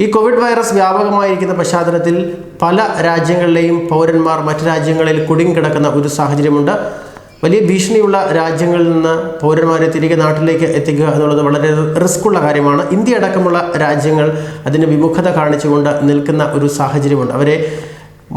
ഈ Covid virus വ്യാപകമായിരിക്കുന്ന പശ്ചാത്തലത്തിൽ പല രാജ്യങ്ങളിലെയും പൗരന്മാർ മറ്റു രാജ്യങ്ങളിൽ കുടുങ്ങിക്കിടക്കുന്ന ഒരു സാഹചര്യമുണ്ട്. വലിയ ഭീഷണിയുള്ള രാജ്യങ്ങളിൽ നിന്ന് പൗരന്മാരെ തിരികെ നാട്ടിലേക്ക് എത്തിക്കുക എന്നുള്ളത് വളരെ റിസ്ക് ഉള്ള കാര്യമാണ്. ഇന്ത്യ അടക്കമുള്ള രാജ്യങ്ങൾ അതിന് വിമുഖത കാണിച്ചുകൊണ്ട് നിൽക്കുന്ന ഒരു സാഹചര്യമുണ്ട്. അവരെ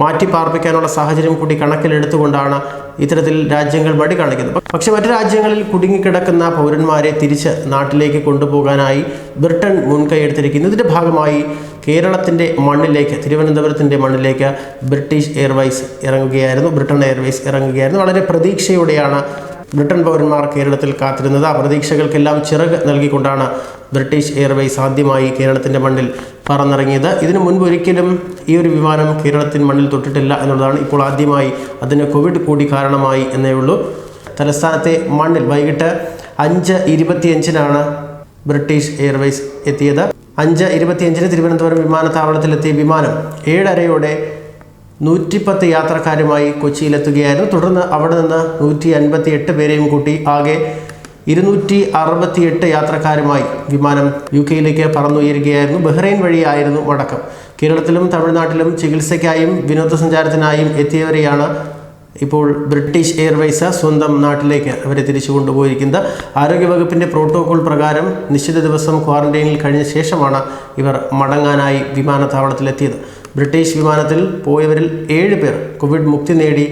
മാറ്റി പാർപ്പിക്കാനുള്ള സാഹചര്യം കൂടി കണക്കിലെടുത്തുകൊണ്ടാണ് ഇത്തരത്തിൽ രാജ്യങ്ങൾ മടി കാണിക്കുന്നത് പക്ഷെ മറ്റു രാജ്യങ്ങളിൽ കുടുങ്ങിക്കിടക്കുന്ന പൗരന്മാരെ തിരിച്ച് നാട്ടിലേക്ക് കൊണ്ടുപോകാനായി ബ്രിട്ടൻ മുൻകൈയെടുത്തിരിക്കുന്നു. ഇതിന്റെ ഭാഗമായി കേരളത്തിന്റെ മണ്ണിലേക്ക് തിരുവനന്തപുരത്തിന്റെ മണ്ണിലേക്ക് ബ്രിട്ടീഷ് എയർവൈസ് ഇറങ്ങുകയായിരുന്നു. ബ്രിട്ടൻ എയർവൈസ് ഇറങ്ങുകയായിരുന്നു. വളരെ പ്രതീക്ഷയോടെയാണ് ബ്രിട്ടൻ പൗരന്മാർ കേരളത്തിൽ കാത്തിരുന്നത്. ആ പ്രതീക്ഷകൾക്കെല്ലാം ചിറക് നൽകിക്കൊണ്ടാണ് ബ്രിട്ടീഷ് എയർവേസ് ആദ്യമായി കേരളത്തിന്റെ മണ്ണിൽ പറന്നിറങ്ങിയത്. ഇതിനു മുൻപ് ഒരിക്കലും ഈ ഒരു വിമാനം കേരളത്തിൻ മണ്ണിൽ തൊട്ടിട്ടില്ല എന്നുള്ളതാണ് ഇപ്പോൾ ആദ്യമായി അതിന് കോവിഡ് കൂടി കാരണമായി എന്നേ ഉള്ളൂ. തലസ്ഥാനത്തെ മണ്ണിൽ വൈകിട്ട് അഞ്ച് ഇരുപത്തിയഞ്ചിനാണ് ബ്രിട്ടീഷ് എയർവേസ് എത്തിയത്. അഞ്ച് ഇരുപത്തിയഞ്ചിന് തിരുവനന്തപുരം വിമാനത്താവളത്തിലെത്തിയ വിമാനം ഏഴരയോടെ നൂറ്റിപ്പത്ത് യാത്രക്കാരുമായി കൊച്ചിയിലെത്തുകയായിരുന്നു. തുടർന്ന് അവിടെ നിന്ന് നൂറ്റി അൻപത്തി എട്ട് പേരെയും കൂട്ടി ആകെ ഇരുന്നൂറ്റി അറുപത്തിയെട്ട് യാത്രക്കാരുമായി വിമാനം യു കെയിലേക്ക് പറന്നുയരുകയായിരുന്നു. ബഹ്റൈൻ വഴിയായിരുന്നു മടക്കം കേരളത്തിലും തമിഴ്നാട്ടിലും ചികിത്സയ്ക്കായും വിനോദസഞ്ചാരത്തിനായും എത്തിയവരെയാണ് ഇപ്പോൾ ബ്രിട്ടീഷ് എയർവേസ് സ്വന്തം നാട്ടിലേക്ക് അവരെ തിരിച്ചു കൊണ്ടുപോയിരിക്കുന്നത്. ആരോഗ്യവകുപ്പിന്റെ പ്രോട്ടോകോൾ പ്രകാരം നിശ്ചിത ദിവസം ക്വാറന്റൈനിൽ കഴിഞ്ഞ ശേഷമാണ് ഇവർ മടങ്ങാനായി വിമാനത്താവളത്തിലെത്തിയത്. ബ്രിട്ടീഷ് വിമാനത്തിൽ പോയവരിൽ ഏഴ് പേർ കോവിഡ് മുക്തി നേടി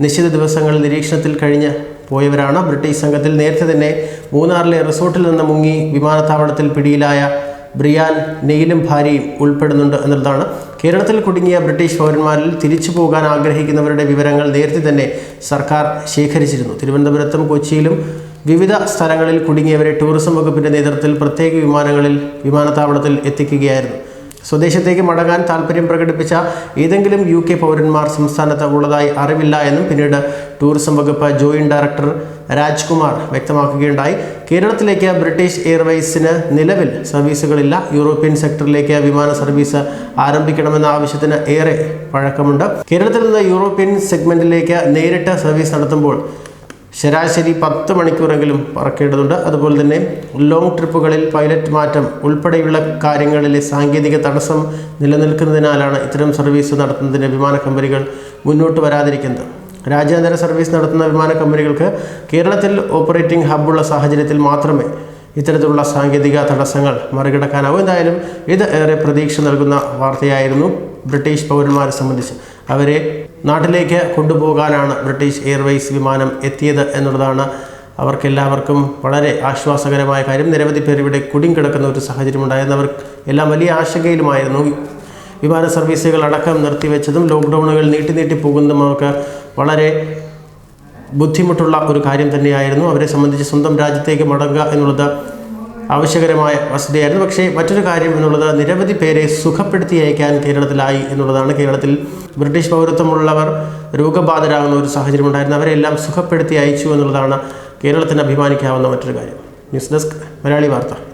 നിശ്ചിത ദിവസങ്ങൾ നിരീക്ഷണത്തിൽ കഴിഞ്ഞ് പോയവരാണ്. ബ്രിട്ടീഷ് സംഘത്തിൽ നേരത്തെ തന്നെ മൂന്നാറിലെ റിസോർട്ടിൽ നിന്ന് മുങ്ങി വിമാനത്താവളത്തിൽ പിടിയിലായ ബ്രിയാൻ നെയിലും ഭാര്യയും ഉൾപ്പെടുന്നുണ്ട് എന്നുള്ളതാണ് കേരളത്തിൽ കുടുങ്ങിയ ബ്രിട്ടീഷ് പൗരന്മാരിൽ തിരിച്ചു പോകാൻ ആഗ്രഹിക്കുന്നവരുടെ വിവരങ്ങൾ നേരത്തെ തന്നെ സർക്കാർ ശേഖരിച്ചിരുന്നു. തിരുവനന്തപുരത്തും കൊച്ചിയിലും വിവിധ സ്ഥലങ്ങളിൽ കുടുങ്ങിയവരെ ടൂറിസം വകുപ്പിന്റെ നേതൃത്വത്തിൽ പ്രത്യേക വിമാനങ്ങളിൽ വിമാനത്താവളത്തിൽ എത്തിക്കുകയായിരുന്നു. സ്വദേശത്തേക്ക് മടങ്ങാൻ താല്പര്യം പ്രകടിപ്പിച്ച ഏതെങ്കിലും യു കെ പൗരന്മാർ സംസ്ഥാനത്ത് ഉള്ളതായി അറിവില്ല എന്നും പിന്നീട് ടൂറിസം വകുപ്പ് ജോയിന്റ് ഡയറക്ടർ രാജ്കുമാർ വ്യക്തമാക്കുകയുണ്ടായി. കേരളത്തിലേക്ക് ബ്രിട്ടീഷ് എയർവേസിന് നിലവിൽ സർവീസുകളില്ല. യൂറോപ്യൻ സെക്ടറിലേക്ക് വിമാന സർവീസ് ആരംഭിക്കണമെന്ന ആവശ്യത്തിന് ഏറെ പഴക്കമുണ്ട്. കേരളത്തിൽ നിന്ന് യൂറോപ്യൻ സെഗ്മെന്റിലേക്ക് നേരിട്ട് സർവീസ് നടത്തുമ്പോൾ ശരാശരി പത്ത് മണിക്കൂറെങ്കിലും പറക്കേണ്ടതുണ്ട്. അതുപോലെ തന്നെ ലോങ് ട്രിപ്പുകളിൽ പൈലറ്റ് മാറ്റം ഉൾപ്പെടെയുള്ള കാര്യങ്ങളിലെ സാങ്കേതിക തടസ്സം നിലനിൽക്കുന്നതിനാലാണ് ഇത്തരം സർവീസ് നടത്തുന്നതിന് വിമാന കമ്പനികൾ മുന്നോട്ട് വരാതിരിക്കുന്നത്. രാജ്യാന്തര സർവീസ് നടത്തുന്ന വിമാന കമ്പനികൾക്ക് കേരളത്തിൽ ഓപ്പറേറ്റിംഗ് ഹബ്ബുള്ള സാഹചര്യത്തിൽ മാത്രമേ ഇത്തരത്തിലുള്ള സാങ്കേതിക തടസ്സങ്ങൾ മറികടക്കാനാവും. എന്തായാലും ഇത് ഏറെ പ്രതീക്ഷ നൽകുന്ന വാർത്തയായിരുന്നു. ബ്രിട്ടീഷ് പൗരന്മാരെ സംബന്ധിച്ച് അവരെ നാട്ടിലേക്ക് കൊണ്ടുപോകാനാണ് ബ്രിട്ടീഷ് എയർവേസ് വിമാനം എത്തിയത് എന്നുള്ളതാണ് അവർക്കെല്ലാവർക്കും വളരെ ആശ്വാസകരമായ കാര്യം. നിരവധി പേർ ഇവിടെ കുടുങ്ങിക്കിടക്കുന്ന ഒരു സാഹചര്യം ഉണ്ടായിരുന്നു അവർ എല്ലാം വലിയ ആശങ്കയിലുമായിരുന്നു. വിമാന സർവീസുകൾ അടക്കം നിർത്തിവെച്ചതും ലോക്ക്ഡൗണുകൾ നീട്ടി നീട്ടി പോകുന്നതും അവർക്ക് വളരെ ബുദ്ധിമുട്ടുള്ള ഒരു കാര്യം തന്നെയായിരുന്നു. അവരെ സംബന്ധിച്ച് സ്വന്തം രാജ്യത്തേക്ക് മടങ്ങുക എന്നുള്ളത് ആവശ്യകരമായ വസ്തുതയായിരുന്നു പക്ഷേ മറ്റൊരു കാര്യം എന്നുള്ളത് നിരവധി പേരെ സുഖപ്പെടുത്തി അയക്കാൻ കേരളത്തിലായി എന്നുള്ളതാണ്. കേരളത്തിൽ ബ്രിട്ടീഷ് പൗരത്വമുള്ളവർ രോഗബാധരാകുന്ന ഒരു സാഹചര്യം ഉണ്ടായിരുന്നു. അവരെല്ലാം സുഖപ്പെടുത്തി അയച്ചു എന്നുള്ളതാണ് കേരളത്തിന് അഭിമാനിക്കാവുന്ന മറ്റൊരു കാര്യം. ന്യൂസ് ഡെസ്ക് മലയാളി വാർത്ത.